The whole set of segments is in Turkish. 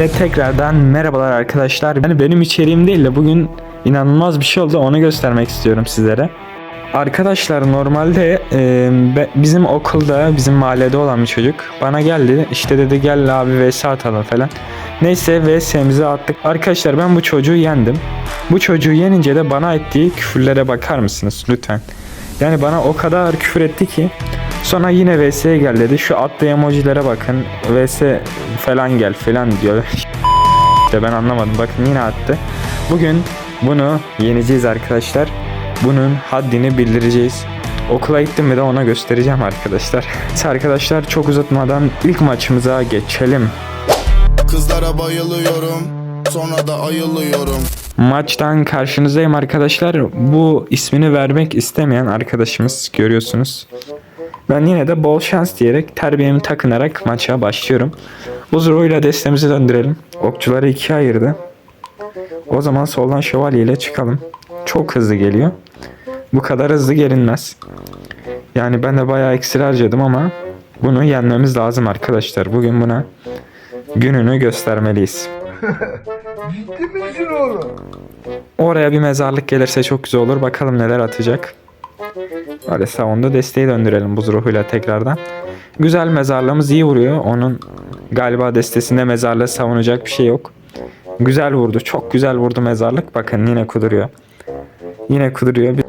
Ve tekrardan merhabalar arkadaşlar. Yani benim içeriğim değil de bugün inanılmaz bir şey oldu. Onu göstermek istiyorum sizlere. Arkadaşlar normalde e, bizim okulda bizim mahallede olan bir çocuk bana geldi işte dedi gel abi vs atalım falan. Neyse vs'mizi attık. Arkadaşlar ben bu çocuğu yendim. Bu çocuğu yenince de bana ettiği küfürlere bakar mısınız lütfen? Yani bana o kadar küfür etti ki sonra yine vs'ye gel dedi. Şu atlı emojilere bakın. vs falan gel falan diyor. İşte ben anlamadım. Bakın yine attı. Bugün bunu yeneceğiz arkadaşlar. Bunun haddini bildireceğiz. Okula gittim mi de ona göstereceğim arkadaşlar. Arkadaşlar çok uzatmadan ilk maçımıza geçelim. Kızlara bayılıyorum Sonra da ayılıyorum Maçtan karşınızdayım arkadaşlar. Bu ismini vermek istemeyen arkadaşımız görüyorsunuz. Ben yine de bol şans diyerek terbiyemi takınarak maça başlıyorum. Uzuruyla destemizi döndürelim. Okçuları ikiye ayırdı. O zaman soldan şövalye ile çıkalım. Çok hızlı geliyor. Bu kadar hızlı gelinmez. Yani ben de bayağı iksir harcadım ama bunu yenmemiz lazım arkadaşlar. Bugün buna gününü göstermeliyiz. Oraya bir mezarlık gelirse çok güzel olur. Bakalım neler atacak. Öyle savunda desteği döndürelim buz ruhuyla tekrardan. Güzel mezarlığımız iyi vuruyor. Onun galiba destesinde mezarlığı savunacak bir şey yok. Güzel vurdu. Çok güzel vurdu mezarlık. Bakın yine kuduruyor. Yine kuduruyor. Bir-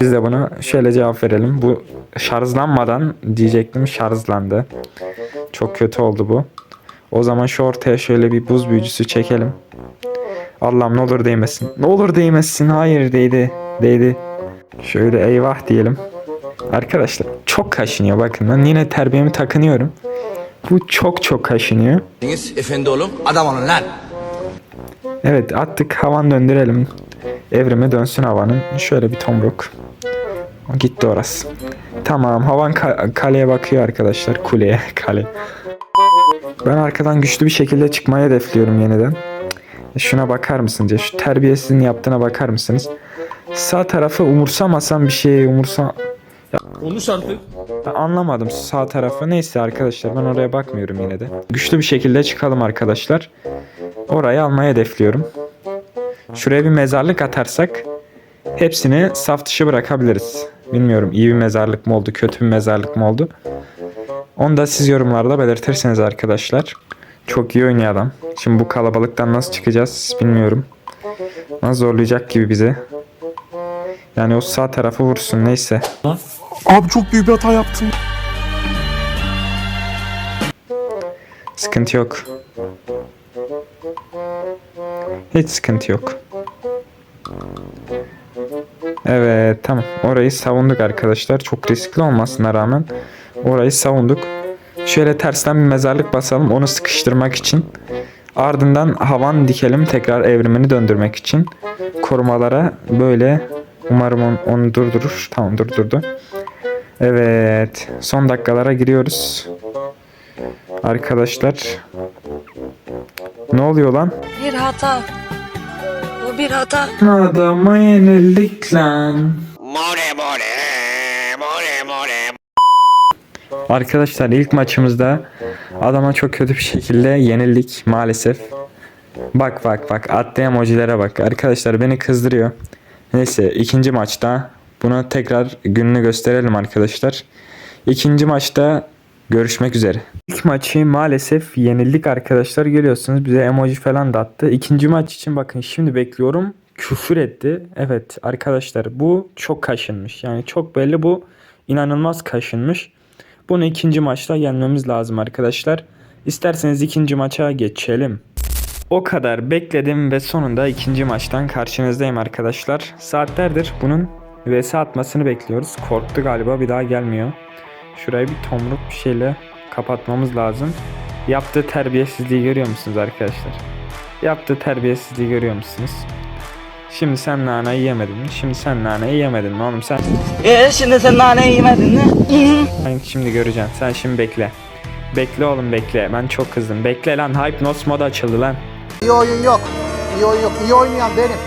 Biz de buna şöyle cevap verelim. Bu şarjlanmadan diyecektim şarjlandı. Çok kötü oldu bu. O zaman şu ortaya şöyle bir buz büyücüsü çekelim. Allah'ım ne olur değmesin. Ne olur değmesin. Hayır değdi. Değdi. Şöyle eyvah diyelim. Arkadaşlar çok kaşınıyor bakın. Ben yine terbiyemi takınıyorum. Bu çok çok kaşınıyor. Efendi olun adam olun lan. Evet attık havan döndürelim. Evrime dönsün havanın. Şöyle bir tomruk. Gitti orası. Tamam havan ka- kaleye bakıyor arkadaşlar. Kuleye kale. Ben arkadan güçlü bir şekilde çıkmayı hedefliyorum yeniden. Şuna bakar mısınız ya? Şu terbiyesizin yaptığına bakar mısınız? Sağ tarafı umursamasam bir şey umursa... Konuş artık. Ben anlamadım sağ tarafı. Neyse arkadaşlar ben oraya bakmıyorum yine de. Güçlü bir şekilde çıkalım arkadaşlar. Orayı almayı hedefliyorum. Şuraya bir mezarlık atarsak hepsini saf dışı bırakabiliriz. Bilmiyorum iyi bir mezarlık mı oldu, kötü bir mezarlık mı oldu. Onu da siz yorumlarda belirtirseniz arkadaşlar. Çok iyi oynuyor adam. Şimdi bu kalabalıktan nasıl çıkacağız bilmiyorum. Nasıl zorlayacak gibi bize. Yani o sağ tarafı vursun neyse. Abi çok büyük bir hata yaptım. Sıkıntı yok. Hiç sıkıntı yok. Evet tamam. Orayı savunduk arkadaşlar. Çok riskli olmasına rağmen orayı savunduk. Şöyle tersten bir mezarlık basalım onu sıkıştırmak için. Ardından havan dikelim tekrar evrimini döndürmek için. Korumalara böyle umarım on- onu durdurur. Tamam durdurdu. Evet son dakikalara giriyoruz. Arkadaşlar. Ne oluyor lan? Bir hata. Bu bir hata. Adama yenildik lan. Arkadaşlar ilk maçımızda adama çok kötü bir şekilde yenildik maalesef. Bak bak bak atlı emojilere bak. Arkadaşlar beni kızdırıyor. Neyse ikinci maçta bunu tekrar gününü gösterelim arkadaşlar. İkinci maçta görüşmek üzere. İlk maçı maalesef yenildik arkadaşlar. Görüyorsunuz bize emoji falan da attı. İkinci maç için bakın şimdi bekliyorum. Küfür etti. Evet arkadaşlar bu çok kaşınmış. Yani çok belli bu inanılmaz kaşınmış. Bunu ikinci maçta yenmemiz lazım arkadaşlar. İsterseniz ikinci maça geçelim. O kadar bekledim ve sonunda ikinci maçtan karşınızdayım arkadaşlar. Saatlerdir bunun vs atmasını bekliyoruz. Korktu galiba bir daha gelmiyor. Şurayı bir tomruk bir şeyle kapatmamız lazım. Yaptığı terbiyesizliği görüyor musunuz arkadaşlar? Yaptığı terbiyesizliği görüyor musunuz? Şimdi sen naneyi yemedin mi? Şimdi sen naneyi yemedin mi oğlum sen? Ee şimdi sen nane yemedin mi? Sen şimdi göreceksin. Sen şimdi bekle. Bekle oğlum bekle. Ben çok kızdım. Bekle lan. Hypnos mod açıldı lan. İyi oyun yok. İyi oyun yok. İyi oynayan benim.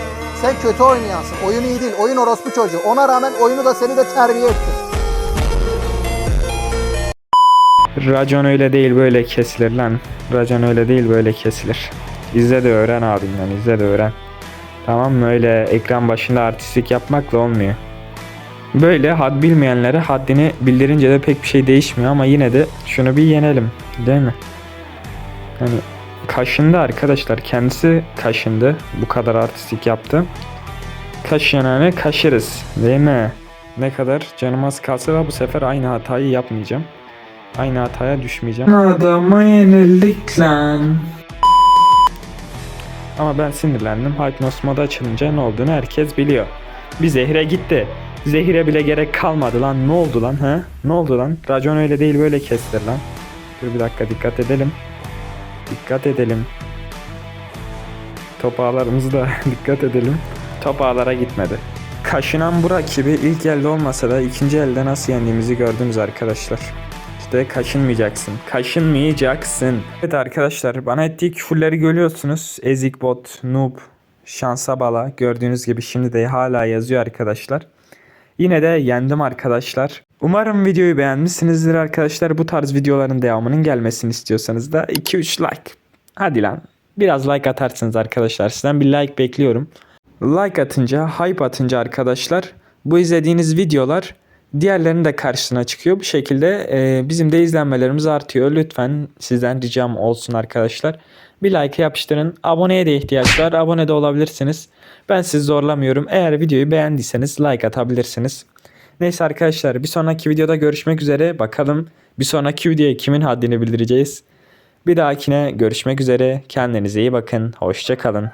Sen kötü oynayansın. Oyun iyi değil. Oyun orospu çocuğu. Ona rağmen oyunu da seni de terbiye etti. Racon öyle değil böyle kesilir lan. Racon öyle değil böyle kesilir. İzle de öğren abimden izle de öğren. Tamam mı öyle ekran başında artistlik yapmakla olmuyor. Böyle had bilmeyenlere haddini bildirince de pek bir şey değişmiyor ama yine de şunu bir yenelim değil mi? Hani kaşındı arkadaşlar kendisi kaşındı bu kadar artistlik yaptı. Kaşınanı kaşırız değil mi? Ne kadar canım az kalsa da bu sefer aynı hatayı yapmayacağım. Aynı hataya düşmeyeceğim. Adama yenildik lan. Ama ben sinirlendim. Hypnos modu açılınca ne olduğunu herkes biliyor. Bir zehire gitti. Zehire bile gerek kalmadı lan. Ne oldu lan ha? Ne oldu lan? Racon öyle değil böyle kesilir lan. Dur bir dakika dikkat edelim. Dikkat edelim. Top ağlarımızı da dikkat edelim. Top ağlara gitmedi. Kaşınan bu rakibi ilk elde olmasa da ikinci elde nasıl yendiğimizi gördünüz arkadaşlar. İşte kaşınmayacaksın. Kaşınmayacaksın. Evet arkadaşlar bana ettiği küfürleri görüyorsunuz. Ezik bot, noob, şansa bala. Gördüğünüz gibi şimdi de hala yazıyor arkadaşlar. Yine de yendim arkadaşlar. Umarım videoyu beğenmişsinizdir arkadaşlar. Bu tarz videoların devamının gelmesini istiyorsanız da 2-3 like. Hadi lan. Biraz like atarsınız arkadaşlar. Sizden bir like bekliyorum. Like atınca, hype atınca arkadaşlar bu izlediğiniz videolar diğerlerinin de karşısına çıkıyor. Bu şekilde e, bizim de izlenmelerimiz artıyor. Lütfen sizden ricam olsun arkadaşlar. Bir like yapıştırın. Aboneye de ihtiyaç var. Abone de olabilirsiniz. Ben sizi zorlamıyorum. Eğer videoyu beğendiyseniz like atabilirsiniz. Neyse arkadaşlar bir sonraki videoda görüşmek üzere. Bakalım bir sonraki videoya kimin haddini bildireceğiz. Bir dahakine görüşmek üzere. Kendinize iyi bakın. Hoşçakalın.